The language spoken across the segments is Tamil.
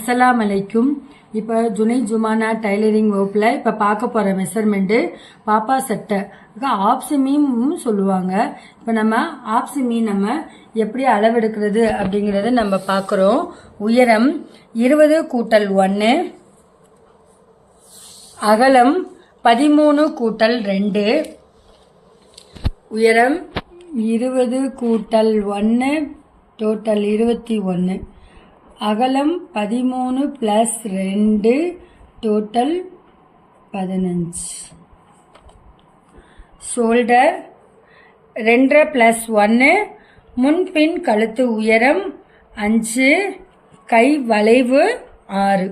அஸ்ஸலாம் அலைக்கும் இப்போ ஜுனை ஜுமானா டைலரிங் வகுப்பில் இப்போ பார்க்க போகிற மெஷர்மெண்ட்டு பாப்பா சட்டை. மீன் சொல்லுவாங்க. இப்போ நம்ம ஆப்சிமி நம்ம எப்படி அளவெடுக்கிறது அப்படிங்கிறத நம்ம பார்க்குறோம். உயரம் இருபது கூட்டல் ஒன்று அகலம் பதிமூணு கூட்டல் ரெண்டு உயரம் இருபது கூட்டல் ஒன்று டோட்டல் இருபத்தி ஒன்று அகலம் பதிமூணு ப்ளஸ் ரெண்டு டோட்டல் பதினஞ்சு. ஷோல்டர் ரெண்டரை ப்ளஸ் ஒன்று முன்பின் கழுத்து உயரம் அஞ்சு கை வளைவு ஆறு.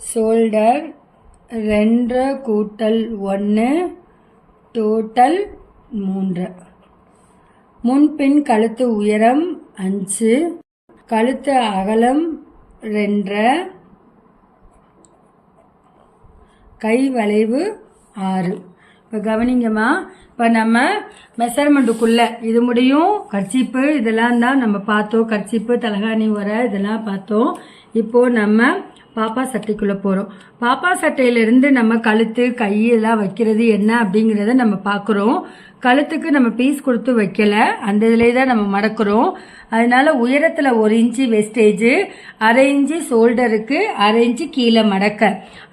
ஷோல்டர் ரெண்டரை கூட்டல் ஒன்று டோட்டல் மூன்று. முன்பின் கழுத்து உயரம் அஞ்சு கழுத்து அகலம் ரெண்டரை கை வளைவு ஆறு. இப்போ கவனிங்கம்மா இப்போ நம்ம மெஷர்மெண்ட்டுக்குள்ளே இது முடியும் கர்ச்சிப்பு இதெல்லாம் தான் நம்ம பார்த்தோம் கர்ச்சிப்பு தலகாணி உரை இதெல்லாம் பார்த்தோம். இப்போது நம்ம பாப்பா சட்டைக்குள்ளே போகிறோம் பாப்பா சட்டையிலேருந்து நம்ம கழுத்து கை எல்லாம் வைக்கிறது என்ன அப்படிங்கிறத நம்ம பார்க்குறோம். கழுத்துக்கு நம்ம பீஸ் கொடுத்து வைக்கல. அந்த இதிலே தான் நம்ம மடக்கிறோம். அதனால உயரத்தில் ஒரு இன்ச்சு வெஸ்டேஜு அரை இன்ச்சு ஷோல்டருக்கு அரை இன்ச்சு கீழே மடக்க.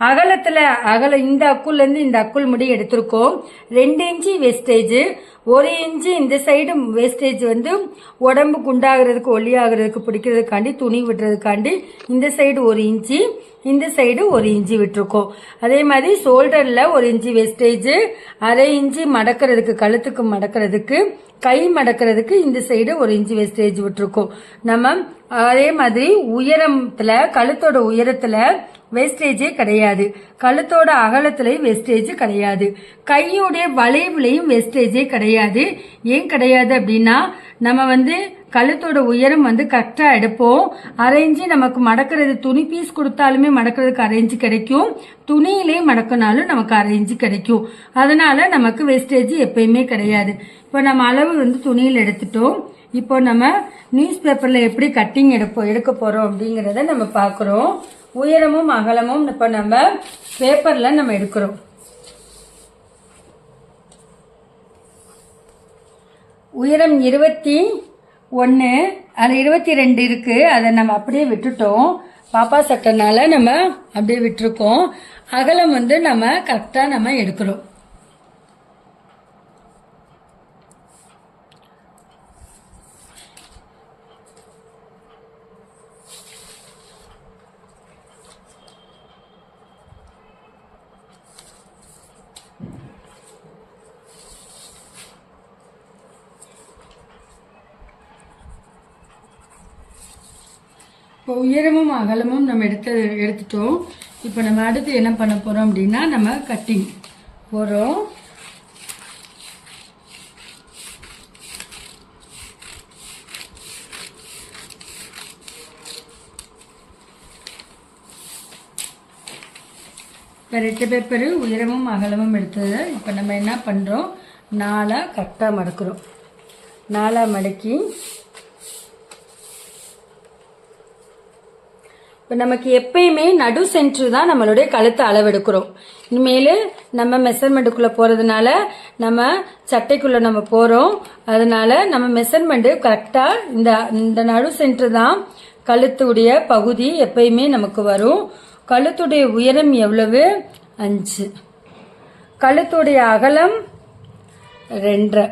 அகலத்தில் அகல இந்த அக்குள்லேருந்து இந்த அக்குள் முடி எடுத்திருக்கோம். ரெண்டு இன்ச்சு வெஸ்டேஜு ஒரு இன்ச்சு இந்த சைடு வேஸ்டேஜ் வந்து உடம்பு குண்டாகிறதுக்கு ஒல்லியாகிறதுக்கு பிடிக்கிறதுக்காண்டி துணி விடுறதுக்காண்டி இந்த சைடு ஒரு இன்ச்சு இந்த சைடு ஒரு இன்ச்சு விட்டுருக்கோம். அதே மாதிரி ஷோல்டரில் ஒரு இன்ச்சு வேஸ்டேஜ் அரை இன்ச்சு மடக்கிறதுக்கு கழுத்துக்கு மடக்கிறதுக்கு கை மடக்கிறதுக்கு இந்த சைடு ஒரு இன்ச்சு வேஸ்டேஜ் விட்டுருக்கோம். நம்ம அதே மாதிரி உயரத்தில் கழுத்தோட உயரத்தில் வேஸ்டேஜே கிடையாது. கழுத்தோட அகலத்திலையும் வேஸ்டேஜ் கிடையாது. கையோடைய வளைவுலையும் வேஸ்டேஜே கிடையாது. ஏன் கிடையாது அப்படின்னா நம்ம வந்து கழுத்தோட உயரம் வந்து கரெக்டாக எடுப்போம். அரைஞ்சு நமக்கு மடக்கிறது துணி பீஸ் கொடுத்தாலுமே மடக்கிறதுக்கு அரைஞ்சு கிடைக்கும். துணியிலே மடக்கினாலும் நமக்கு அரேஞ்சு கிடைக்கும். அதனால நமக்கு வேஸ்டேஜ் எப்பயுமே கிடையாது. இப்போ நம்ம அளவு வந்து துணியில் எடுத்துட்டோம். இப்போ நம்ம நியூஸ் பேப்பரில் எப்படி கட்டிங் எடுப்போம் எடுக்க போகிறோம் அப்படிங்கிறத நம்ம பார்க்குறோம். உயரமும் அகலமும் இப்போ நம்ம பேப்பரில் நம்ம எடுக்கிறோம். உயரம் இருபத்தி ஒன்று அதில் இருபத்தி ரெண்டு இருக்குது அதை நம்ம அப்படியே விட்டுட்டோம். பாப்பா சட்டனால நம்ம அப்படியே விட்டுருக்கோம். அகலம் வந்து நம்ம கரெக்டாக நம்ம எடுக்கிறோம். இப்போ உயரமும் அகலமும் நம்ம எடுத்து எடுத்துட்டோம். இப்போ நம்ம அடுத்து என்ன பண்ண போகிறோம் அப்படின்னா நம்ம கட்டிங் போகிறோம் இப்போ ரெட்டு பேப்பரு உயரமும் அகலமும் எடுத்தது இப்போ நம்ம என்ன பண்ணுறோம் நாலாக கரெக்டாக மடக்கிறோம். நாலாக மடக்கி இப்போ நமக்கு எப்பயுமே நடு சென்ட்ரு தான் நம்மளுடைய கழுத்தை அளவெடுக்கிறோம். இனிமேல் நம்ம மெஷர்மெண்ட்டுக்குள்ளே போகிறதுனால நம்ம சட்டைக்குள்ளே நம்ம போகிறோம் அதனால நம்ம மெஷர்மெண்ட்டு கரெக்டாக இந்த இந்த நடு சென்ட்ரு தான் கழுத்துடைய பகுதி எப்பயுமே நமக்கு வரும். கழுத்துடைய உயரம் எவ்வளவு? அஞ்சு. கழுத்துடைய அகலம் ரெண்டரை.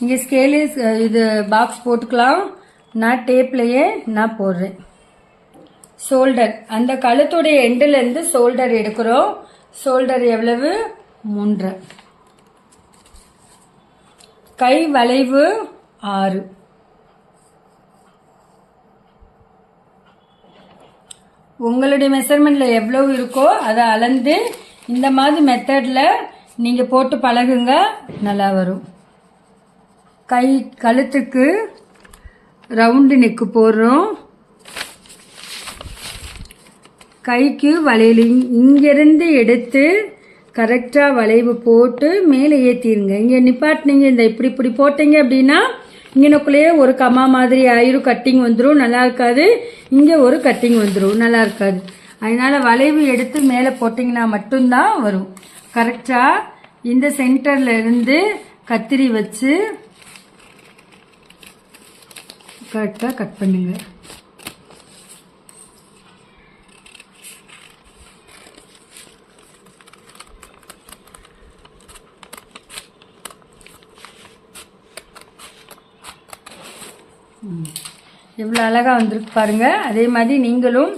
இங்கே ஸ்கேலே இது பாக்ஸ் போட்டுக்கலாம். நான் டேப்லையே நான் போடுறேன். ஷோல்டர் அந்த கழுத்துடைய எண்டுலேருந்து ஷோல்டர் எடுக்கிறோம். ஷோல்டர் எவ்வளவு? மூன்று. கை வளைவு ஆறு. உங்களுடைய மெஷர்மெண்ட்டில் எவ்வளோ இருக்கோ அதை அளந்து இந்த மாதிரி மெத்தடில் நீங்கள் போட்டு பழகுங்க நல்லா வரும். கை கழுத்துக்கு ரவுண்டு நெக்கு போடுறோம். கைக்கு வளையல் இங்கேருந்து எடுத்து கரெக்டாக வளைவு போட்டு மேலே ஏற்றிடுங்க இங்கே நிப்பாட்டினீங்க இந்த இப்படி இப்படி போட்டீங்க அப்படின்னா இங்கனக்குள்ளேயே ஒரு கம்மா மாதிரி ஆயிரும் கட்டிங் வந்துடும் நல்லா இருக்காது. இங்கே ஒரு கட்டிங் வந்துடும் நல்லா இருக்காது. அதனால் வளைவு எடுத்து மேலே போட்டிங்கன்னா மட்டும்தான் வரும். கரெக்டாக இந்த சென்டர்ல இருந்து கத்திரி வச்சு கரெக்டாக கட் பண்ணுங்க. எவ்வளோ அழகாக வந்திருக்கு பாருங்கள் அதே மாதிரி நீங்களும்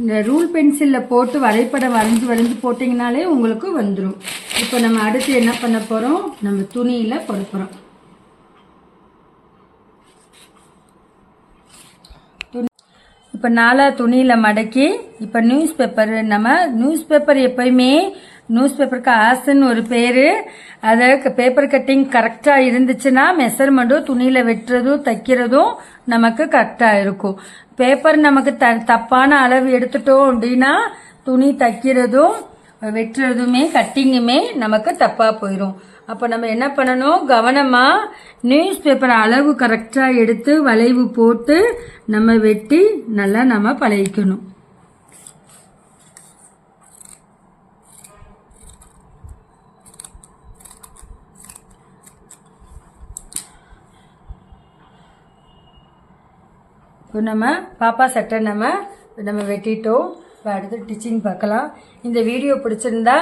இந்த ரூல் பென்சிலில் போட்டு வரைபடம் வரைஞ்சி வரைஞ்சி போட்டிங்கனாலே உங்களுக்கு வந்துடும் இப்போ நம்ம அடுத்து என்ன பண்ண போகிறோம் நம்ம துணியில் போட போகிறோம் இப்போ நாலாக துணியில் மடக்கி இப்போ நியூஸ் பேப்பர் நம்ம நியூஸ் பேப்பர் எப்பயுமே நியூஸ் பேப்பருக்கு ஆசன்னு ஒரு பேர். அதை பேப்பர் கட்டிங் கரெக்டாக இருந்துச்சுன்னா மெஷர்மெண்ட்டும் துணியில் வெட்டுறதும் தைக்கிறதும் நமக்கு கரெக்டாக இருக்கும். பேப்பர் நமக்கு த தப்பான அளவு எடுத்துட்டோம் அப்படின்னா துணி தைக்கிறதும் வெட்டுறதுமே கட்டிங்குமே நமக்கு தப்பாக போயிடும் அப்போ நம்ம என்ன பண்ணணும்? கவனமாக நியூஸ் பேப்பர் அளவு கரெக்டாக எடுத்து வளைவு போட்டு நம்ம வெட்டி நல்லா நம்ம பழகிக்கணும். இப்போ நம்ம பாப்பா சட்டை நம்ம நம்ம வெட்டிட்டோம். இப்போ அடுத்து டிச்சிங் பார்க்கலாம். இந்த வீடியோ பிடிச்சிருந்தா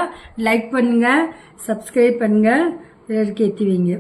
லைக் பண்ணுங்கள் சப்ஸ்கிரைப் பண்ணுங்கள் பிறருக்கு ஏற்றி வைங்க.